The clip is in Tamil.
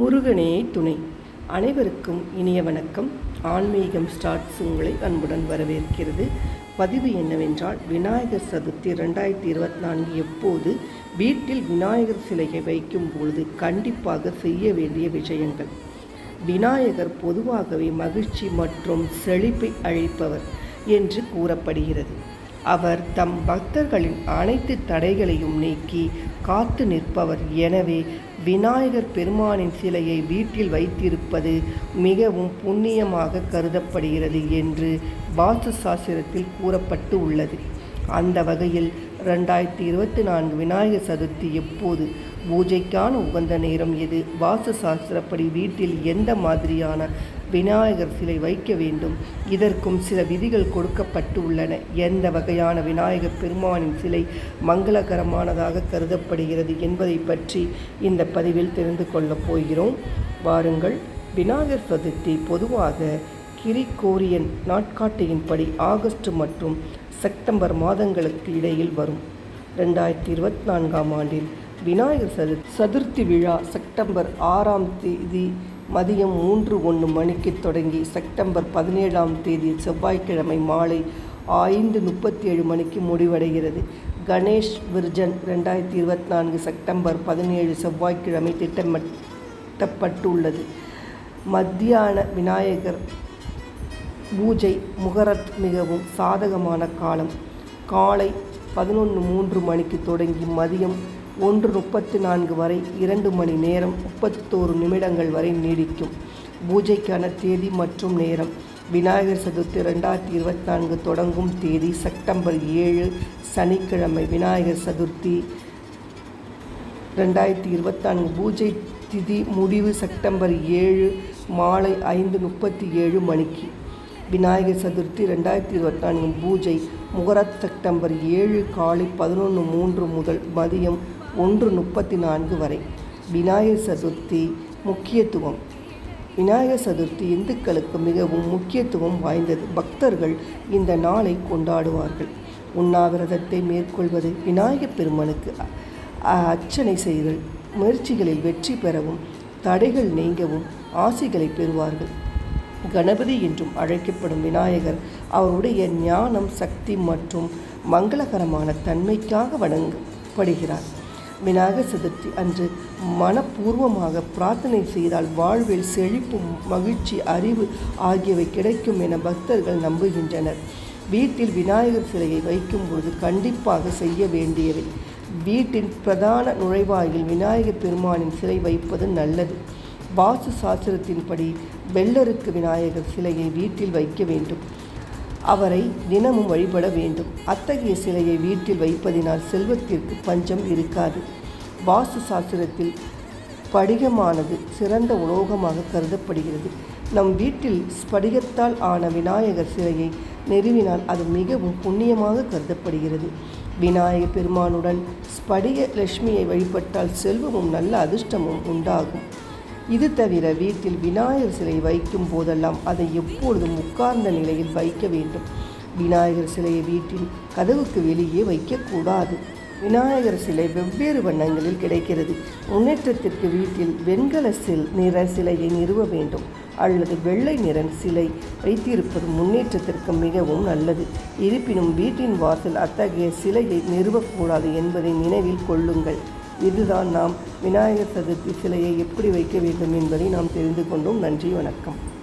முருகனே துணை. அனைவருக்கும் இனிய வணக்கம். ஆன்மீகம் ஸ்டார்ட்ஸ் உங்களை அன்புடன் வரவேற்கிறது. பதிவு என்னவென்றால் விநாயகர் சதுர்த்தி ரெண்டாயிரத்தி இருபத்தி நான்கு எப்போது வீட்டில் விநாயகர் சிலையை வைக்கும் பொழுது கண்டிப்பாக செய்ய வேண்டிய விஷயங்கள். விநாயகர் பொதுவாகவே மகிழ்ச்சி மற்றும் செழிப்பை அழிப்பவர் என்று கூறப்படுகிறது. அவர் தம் பக்தர்களின் அனைத்து தடைகளையும் நீக்கி காத்து நிற்பவர். எனவே விநாயகர் பெருமானின் சிலையை வீட்டில் வைத்திருப்பது மிகவும் புண்ணியமாக கருதப்படுகிறது என்று வாஸ்து சாஸ்திரத்தில் கூறப்பட்டு உள்ளது. அந்த வகையில் ரெண்டாயிரத்தி இருபத்தி நான்கு விநாயகர் சதுர்த்தி எப்போது? பூஜைக்கான உகந்த நேரம் எது? வாஸ்து சாஸ்திரப்படி வீட்டில் எந்த மாதிரியான விநாயகர் சிலை வைக்க வேண்டும்? இதற்கும் சில விதிகள் கொடுக்கப்பட்டு உள்ளன. எந்த வகையான விநாயகர் பெருமானின் சிலை மங்களகரமானதாக கருதப்படுகிறது என்பதை பற்றி இந்த பதிவில் தெரிந்து கொள்ளப் போகிறோம். வாருங்கள். விநாயகர் சதுர்த்தி பொதுவாக கிரிகோரியன் நாட்காட்டியின்படி ஆகஸ்ட் மற்றும் செப்டம்பர் மாதங்களுக்கு இடையில் வரும். ரெண்டாயிரத்தி இருபத்தி நான்காம் ஆண்டில் விநாயகர் சது சதுர்த்தி விழா செப்டம்பர் ஆறாம் தேதி மதியம் மூன்று ஒன்று மணிக்கு தொடங்கி செப்டம்பர் பதினேழாம் தேதி செவ்வாய்க்கிழமை மாலை ஐந்து முப்பத்தி ஏழு மணிக்கு முடிவடைகிறது. கணேஷ் விர்ஜன் ரெண்டாயிரத்தி இருபத்தி நான்கு செப்டம்பர் பதினேழு செவ்வாய்க்கிழமை திட்டமிட்டப்பட்டுள்ளது மத்தியான விநாயகர் பூஜை முகரத் மிகவும் சாதகமான காலம். காலை பதினொன்று மூன்று மணிக்கு தொடங்கி மதியம் ஒன்று முப்பத்தி நான்கு வரை இரண்டு மணி நேரம் முப்பத்தோரு நிமிடங்கள் வரை நீடிக்கும். பூஜைக்கான தேதி மற்றும் நேரம். விநாயகர் சதுர்த்தி ரெண்டாயிரத்தி இருபத்தி நான்கு தொடங்கும் தேதி செப்டம்பர் ஏழு சனிக்கிழமை விநாயகர் சதுர்த்தி ரெண்டாயிரத்தி இருபத்தி நான்கு பூஜை திதி முடிவு செப்டம்பர் ஏழு மாலை ஐந்து முப்பத்தி ஏழு மணிக்கு. விநாயகர் சதுர்த்தி ரெண்டாயிரத்தி இருபத்தி நான்கு பூஜை முகரத் செப்டம்பர் ஏழு காலை பதினொன்று மூன்று முதல் மதியம் ஒன்று முப்பத்தி நான்கு வரை. விநாயகர் சதுர்த்தி முக்கியத்துவம். விநாயகர் சதுர்த்தி இந்துக்களுக்கு மிகவும் முக்கியத்துவம் வாய்ந்தது. பக்தர்கள் இந்த நாளை கொண்டாடுவார்கள். உண்ணாவிரதத்தை மேற்கொள்வது விநாயகப் பெருமனுக்கு அர்ச்சனை செய்தல் முயற்சிகளில் வெற்றி பெறவும் தடைகள் நீங்கவும் ஆசைகளை பெறுவார்கள். கணபதி என்றும் அழைக்கப்படும் விநாயகர் அவருடைய ஞானம் சக்தி மற்றும் மங்களகரமான தன்மைக்காக வணங்கப்படுகிறார். விநாயகர் சதுர்த்தி அன்று மனப்பூர்வமாக பிரார்த்தனை செய்தால் வாழ்வில் செழிப்பு மகிழ்ச்சி அறிவு ஆகியவை கிடைக்கும் என பக்தர்கள் நம்புகின்றனர். வீட்டில் விநாயகர் சிலையை வைக்கும்போது கண்டிப்பாக செய்ய வேண்டியவை. வீட்டின் பிரதான நுழைவாயில் விநாயகர் பெருமானின் சிலை வைப்பது நல்லது. வாஸ்து சாஸ்திரத்தின்படி வெள்ளருக்கு விநாயகர் சிலையை வீட்டில் வைக்க வேண்டும். அவரை தினமும் வழிபட வேண்டும். அத்தகைய சிலையை வீட்டில் வைப்பதினால் செல்வத்திற்கு பஞ்சம் இருக்காது. வாஸ்து சாஸ்திரத்தில் படிகமானது சிறந்த உலோகமாக கருதப்படுகிறது. நம் வீட்டில் ஸ்படிகத்தால் ஆன விநாயகர் சிலையை நிறுவினால் அது மிகவும் புண்ணியமாக கருதப்படுகிறது. விநாயகர் பெருமானுடன் ஸ்படிக லட்சுமியை வழிபட்டால் செல்வமும் நல்ல அதிர்ஷ்டமும் உண்டாகும். இது தவிர வீட்டில் விநாயகர் சிலை வைக்கும் போதெல்லாம் அதை எப்பொழுதும் உட்கார்ந்த நிலையில் வைக்க வேண்டும். விநாயகர் சிலையை வீட்டின் கதவுக்கு வெளியே வைக்கக்கூடாது. விநாயகர் சிலை வெவ்வேறு வண்ணங்களில் கிடைக்கிறது. முன்னேற்றத்திற்கு வீட்டில் வெண்கல சில் நிற சிலையை நிறுவ வேண்டும். அல்லது வெள்ளை நிற சிலை வைத்திருப்பது முன்னேற்றத்திற்கு மிகவும் நல்லது. இருப்பினும் வீட்டின் வாசல் அத்தகைய சிலையை நிறுவக்கூடாது என்பதை நினைவில் கொள்ளுங்கள். இதுதான் நாம் விநாயகர் சதுர்த்தி சிலையை எப்படி வைக்க வேண்டும் என்பதை நாம் தெரிந்து கொண்டோம். நன்றி வணக்கம்.